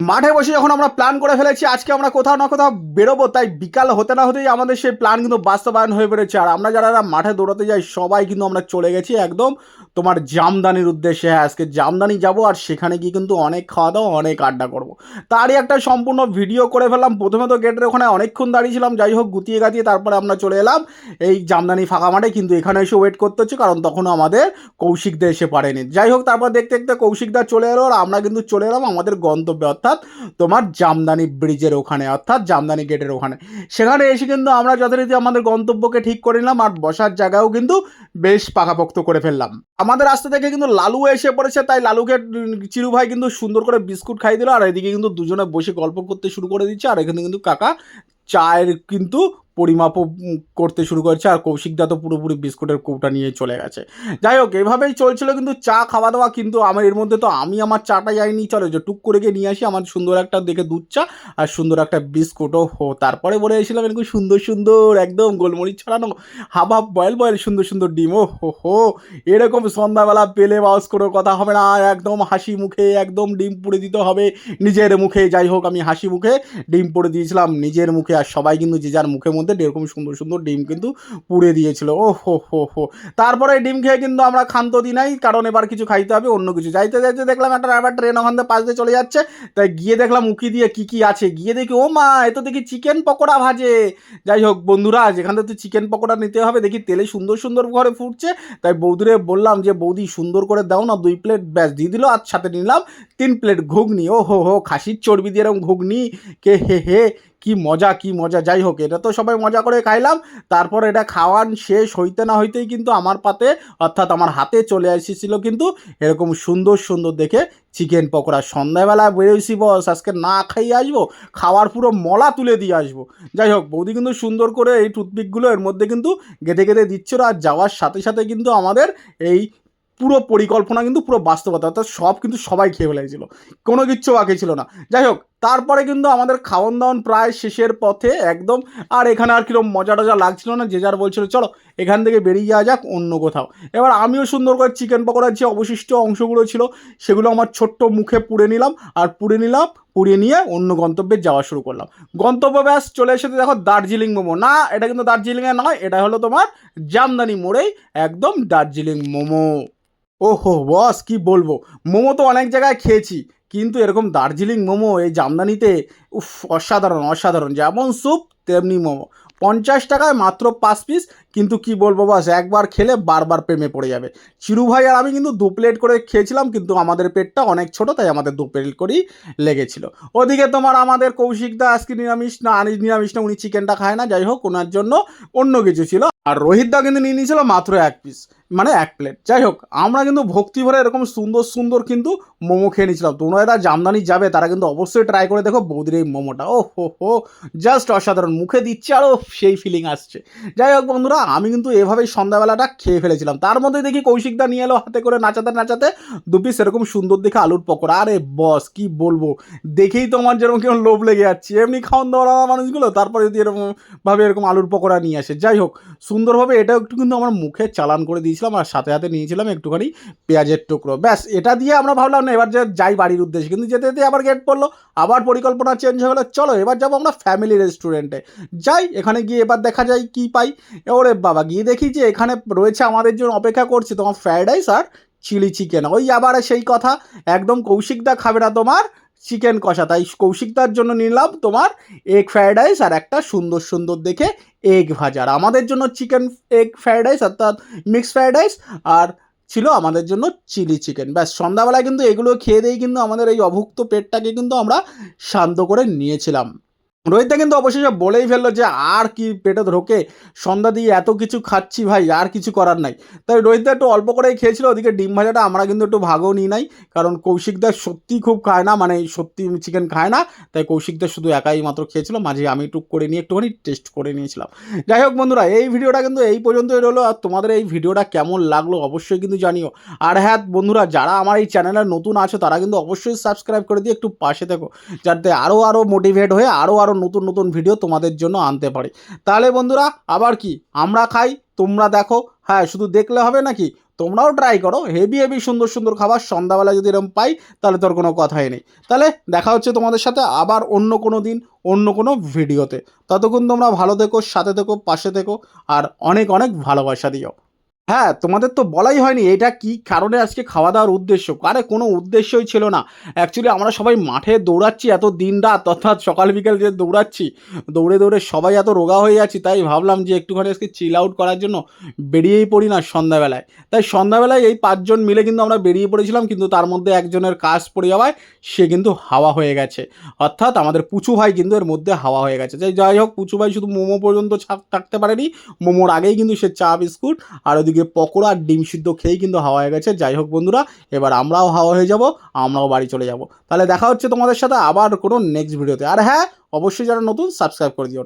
মাঠে বসে যখন আমরা প্ল্যান করে ফেলেছি, আজকে আমরা কোথাও না কোথাও বেরোবো, তাই বিকাল হতে না হতেই আমাদের সেই প্ল্যান কিন্তু বাস্তবায়ন হয়ে পেরেছে আর আমরা যারা যারা মাঠে দৌড়াতে যাই, সবাই কিন্তু আমরা চলে গেছি একদম তোমার জামদানির উদ্দেশ্যে। হ্যাঁ আজকে জামদানি যাব আর সেখানে গিয়ে কিন্তু অনেক খাওয়া দাওয়া, অনেক আড্ডা করব। তারই একটা সম্পূর্ণ ভিডিও করে ফেললাম। প্রথমে তো গেটের ওখানে অনেকক্ষণ দাঁড়িয়েছিলাম যাই হোক গুতিয়ে গাতিয়ে তারপরে আমরা চলে এলাম। এই জামদানি ফাঁকা মাঠে কিন্তু এখানে এসে ওয়েট করতে হচ্ছে, কারণ তখনও আমাদের কৌশিকদা এসে পারেনি যাই হোক, তারপর দেখতে দেখতে কৌশিকদা চলে এলো, আর আমরা কিন্তু চলে এলাম আমাদের গন্তব্যে। অর্থাৎ তোমার জামদানি ব্রিজের ওখানে, অর্থাৎ জামদানি গেটের ওখানে। সেখানে এসে কিন্তু আমরা যথারীতি আমাদের গন্তব্যকে ঠিক করে নিলাম আর বসার জায়গাও কিন্তু বেশ পাকাপোক্ত করে ফেললাম। আমাদের রাস্তা থেকে কিন্তু লালু এসে পড়েছে, তাই লালুকে চিরু ভাই কিন্তু সুন্দর করে বিস্কুট খাই দিল আর এদিকে কিন্তু দুজনে বসে গল্প করতে শুরু করে দিচ্ছে আর এখানে কিন্তু কাকা চায়ের কিন্তু পরিমাপও করতে শুরু করেছে আর কৌশিকদা তো পুরোপুরি বিস্কুটের কৌটা নিয়ে চলে গেছে। যাই হোক, এভাবেই চলছিল কিন্তু চা খাওয়া দাওয়া কিন্তু আমার এর মধ্যে তো আমি আমার চাটা যাইনি, চলো যে টুক করে গিয়ে নিয়ে আসি, আমার সুন্দর একটা দেখে দুধ চা আর সুন্দর একটা বিস্কুটও হো, তারপরে বলে এসেছিলাম এরকম সুন্দর সুন্দর একদম গোলমরিচ ছড়ানো, হাফ হাফ বয়েল বয়েল সুন্দর সুন্দর ডিম, ও হো হো, এরকম সন্ধ্যাবেলা পেলে বাস কোনো কথা হবে না একদম হাসি মুখে একদম ডিম পুড়ে দিতে হবে নিজের মুখে, যাই হোক আমি হাসি মুখে ডিম পুড়ে দিয়েছিলাম নিজের মুখে, আর সবাই কিন্তু যে যার মুখের মধ্যে এরকম সুন্দর সুন্দর ডিম কিন্তু পুড়ে দিয়েছিল। ও হো হো হো। তারপরে ডিম খেয়ে কিন্তু আমরা ক্ষান্ত দিই নাই, কারণ এবার কিছু খাইতে হবে, অন্য কিছু। যাইতে যাইতে দেখলাম একটা আবার ট্রেন ওখান থেকে পাশ দিয়ে চলে যাচ্ছে। তাই গিয়ে দেখলাম উকি দিয়ে কি কি আছে। গিয়ে দেখি, ও মা, এ তো দেখি চিকেন পকোড়া ভাজে। যাই হোক বন্ধুরা যেখান থেকে চিকেন পকোড়া নিতে হবে। দেখি তেলে সুন্দর সুন্দর ঘরে ফুটছে। তাই বৌদিরে বললাম যে, বৌদি, সুন্দর করে দাও না দুই প্লেট। ব্যাস, দিয়ে দিল আর সাথে নিলাম তিন প্লেট ঘুগনি। ও হো হো, খাসির চর্বি দিয়ে এরকম ঘুগনি। কে হে হে কি মজা কি মজা, যাই হোক, এটা তো সবাই মজা করে খাইলাম। তারপর এটা খাওয়ান শেষ হইতে না হইতেই কিন্তু আমার পাতে, অর্থাৎ আমার হাতে চলে এসেছিল কিন্তু এরকম সুন্দর সুন্দর দেখে চিকেন পকোড়া। সন্ধ্যাবেলা বেরোইছি বস, আজকে না খাইয়ে আসব, খাওয়ার পুরো মলা তুলে দিয়ে আসব। যাই হোক, বৌদি কিন্তু সুন্দর করে এই টুথপিকগুলো এর মধ্যে কিন্তু গেঁথে গেঁথে দিচ্ছিল আর যাওয়ার সাথে সাথে কিন্তু আমাদের এই পুরো পরিকল্পনা কিন্তু পুরো বাস্তবতা, অর্থাৎ সব কিন্তু সবাই খেয়ে ফেলেছিল। কোনো কিচ্ছু বাকি ছিল না। যাই হোক তারপরে কিন্তু আমাদের খাওয়ান দাওয়ান প্রায় শেষের পথে একদম, আর এখানে আর কীরকম মজা টজা লাগছিল না, যে যার বলছিল, চলো এখান থেকে বেরিয়ে যাওয়া যাক অন্য কোথাও। এবার আমিও সুন্দর করে চিকেন পকোড়ার যে অবশিষ্ট অংশগুলো ছিল, সেগুলো আমার ছোট্ট মুখে পুড়ে নিলাম, আর পুড়ে নিলাম, পুড়িয়ে নিয়ে অন্য গন্তব্যে যাওয়া শুরু করলাম। গন্তব্য ব্যাস চলে এসেছে দেখো দার্জিলিং মোমো। না, এটা কিন্তু দার্জিলিংয়ে নয়, এটা হলো তোমার জামদানি মোড়েই একদম দার্জিলিং মোমো। ওহো, বস, কি বলব? মোমো তো অনেক জায়গায় খেয়েছি। কিন্তু এরকম দার্জিলিং মোমো এই জামদানিতে, উফ, অসাধারণ অসাধারণ। যেমন স্যুপ, তেমনি মোমো। পঞ্চাশ টাকায় মাত্র পাঁচ পিস কিন্তু কি বলব বাস, একবার খেলে বারবার প্রেমে পড়ে যাবে। চিরু ভাই আর আমি কিন্তু দু প্লেট করে খেয়েছিলাম, কিন্তু আমাদের পেটটা অনেক ছোট, তাই আমাদের দু প্লেট করেই লেগেছিল। ওদিকে তোমার আমাদের কৌশিক কৌশিকদা আজকে নিরামিষ, না আনি- নিরামিষ না, উনি চিকেনটা খায় না, যাই হোক, ওনার জন্য অন্য কিছু ছিল। আর রোহিতদা কিন্তু নিয়ে নিয়েছিল মাত্র এক পিস মানে এক প্লেট যাই হোক, আমরা কিন্তু ভক্তি ভরে এরকম সুন্দর সুন্দর কিন্তু মোমো খেয়ে নিয়েছিলাম। তোমরা জামদানি যাবে, তারা কিন্তু অবশ্যই ট্রাই করে দেখো বৌদির এই মোমোটা। ও হো হো জাস্ট অসাধারণ, মুখে দিচ্ছে আরও সেই ফিলিং আসছে। যাই হোক বন্ধুরা, আমি কিন্তু এভাবেই সন্ধ্যাবেলাটা খেয়ে ফেলেছিলাম। তার মধ্যে দেখি কৌশিকদা নিয়ে এলো হাতে করে নাচাতে নাচাতে, দু পিস এরকম সুন্দর দেখে আলুর পকোড়া। আরে বস কি বলব? দেখেই তো আমার যেরকম কেমন লোভ লেগে যাচ্ছে। এমনি খাওয়ান দাওয়া মানুষগুলো, তারপরে যদি এরকমভাবে এরকম আলুর পকোড়া নিয়ে আসে। যাই হোক, সুন্দরভাবে এটাও একটু কিন্তু আমার মুখে চালান করে দিয়েছিলাম আর সাথে সাথে নিয়েছিলাম একটুখানি পেঁয়াজের টুকরো। ব্যাস, এটা দিয়ে আমরা ভাবলাম না, এবার যে যাই বাড়ির উদ্দেশ্যে। কিন্তু যেতে যেতে আবার গেট পড়ল, আবার পরিকল্পনা চেঞ্জ হয়ে গেলো। চলো, এবার যাব আমরা ফ্যামিলি রেস্টুরেন্টে যাই, এখানে গিয়ে এবার দেখা যায় কি পাই। ওরে বাবা, গিয়ে দেখি যে এখানে রয়েছে আমাদের জন্য অপেক্ষা করছে তোমার ফ্রায়েড রাইস আর চিলি চিকেন ওই আবার সেই কথা, একদম কৌশিকদা খাবে না তোমার? চিকেন কষা। তাই কৌশিকদার জন্য নিলাম তোমার এগ ফ্রায়েড রাইস আর একটা সুন্দর সুন্দর দেখে এগ ভাজা। আর আমাদের জন্য চিকেন এগ ফ্রায়েড রাইস অর্থাৎ মিক্স ফ্রায়েড রাইস আর ছিল আমাদের জন্য চিলি চিকেন ব্যাস, সন্ধ্যাবেলায় কিন্তু এগুলো খেয়ে দিয়েই কিন্তু আমাদের এই অভুক্ত পেটটাকে কিন্তু আমরা শান্ত করে নিয়েছিলাম। রোহিতদা কিন্তু অবশেষে বলেই ফেলল যে আর কি পেটে ঢোকে সন্ধ্যা দিয়ে এত কিছু খাচ্ছি ভাই, আর কিছু করার নাই। তাই রোহিতদা একটু অল্প করেই খেয়েছিল, ওদিকে ডিম ভাজাটা আমরা কিন্তু একটু ভাগও নিই নাই, কারণ কৌশিকদা সত্যি খুব খায় না মানে সত্যি চিকেন খায় না, তাই কৌশিকদা শুধু একাই মাত্র খেয়েছিল, মাঝে আমি টুক করে নিয়ে একটুখানি টেস্ট করে নিয়েছিলাম। যাই হোক বন্ধুরা, এই ভিডিওটা কিন্তু এই পর্যন্তই রইল, আর তোমাদের এই ভিডিওটা কেমন লাগল অবশ্যই কিন্তু জানিও। আর হ্যাঁ বন্ধুরা, যারা আমার এই চ্যানেলে নতুন আছো, তারা কিন্তু অবশ্যই সাবস্ক্রাইব করে দিয়ে একটু পাশে থেকো, যাতে আরও আরও মোটিভেট হয়ে আরও আরও নতুন নতুন ভিডিও তোমাদের জন্য আনতে পারি। তাহলে বন্ধুরা, আবার কি? আমরা খাই, তোমরা দেখো। হ্যাঁ শুধু দেখলে হবে নাকি? তোমরাও ট্রাই করো। হেভি হেভি সুন্দর সুন্দর খাবার সন্ধ্যাবেলা যদি এরকম পাই, তাহলে তোর কোনো কথাই নেই। তাহলে দেখা হচ্ছে তোমাদের সাথে আবার অন্য কোনো দিন, অন্য কোনো ভিডিওতে ততক্ষণ তোমরা ভালো থেকো, সাথে থেকো, পাশে থেকো, আর অনেক অনেক ভালোবাসা দিও। হ্যাঁ তোমাদের তো বলাই হয়নি, এটা কি কারণে আজকে খাওয়া দাওয়ার উদ্দেশ্য? আরে, কোনো উদ্দেশ্যই ছিল না। অ্যাকচুয়ালি আমরা সবাই মাঠে দৌড়াচ্ছি এত দিন রাত, অর্থাৎ সকাল বিকেল যে দৌড়াচ্ছি, দৌড়ে দৌড়ে সবাই এত রোগা হয়ে যাচ্ছি, তাই ভাবলাম যে একটুখানি আজকে চিল আউট করার জন্য বেরিয়েই পড়ি না সন্ধ্যাবেলায়। তাই সন্ধ্যাবেলায় এই পাঁচজন মিলে কিন্তু আমরা বেরিয়ে পড়েছিলাম, কিন্তু তার মধ্যে একজনের কাজ পড়ে যাওয়ায় সে কিন্তু হাওয়া হয়ে গেছে। অর্থাৎ আমাদের পুচু ভাই কিন্তু এর মধ্যে হাওয়া হয়ে গেছে। যাই যাই হোক, পুচু ভাই শুধু মোমো পর্যন্ত থাকতে পারেনি। মোমোর আগেই কিন্তু সে চা, বিস্কুট, আর ওদিকে পকোড়া আর ডিম সিদ্ধ খেয়েই কিন্তু হাওয়া হয়ে গেছে। যাই হোক বন্ধুরা, এবার আমরাও হাওয়া হয়ে যাব, আমরাও বাড়ি চলে যাব। তাহলে দেখা হচ্ছে তোমাদের সাথে আবার কোনো নেক্সট ভিডিওতে আর হ্যাঁ অবশ্যই যারা নতুন সাবস্ক্রাইব করে দিও।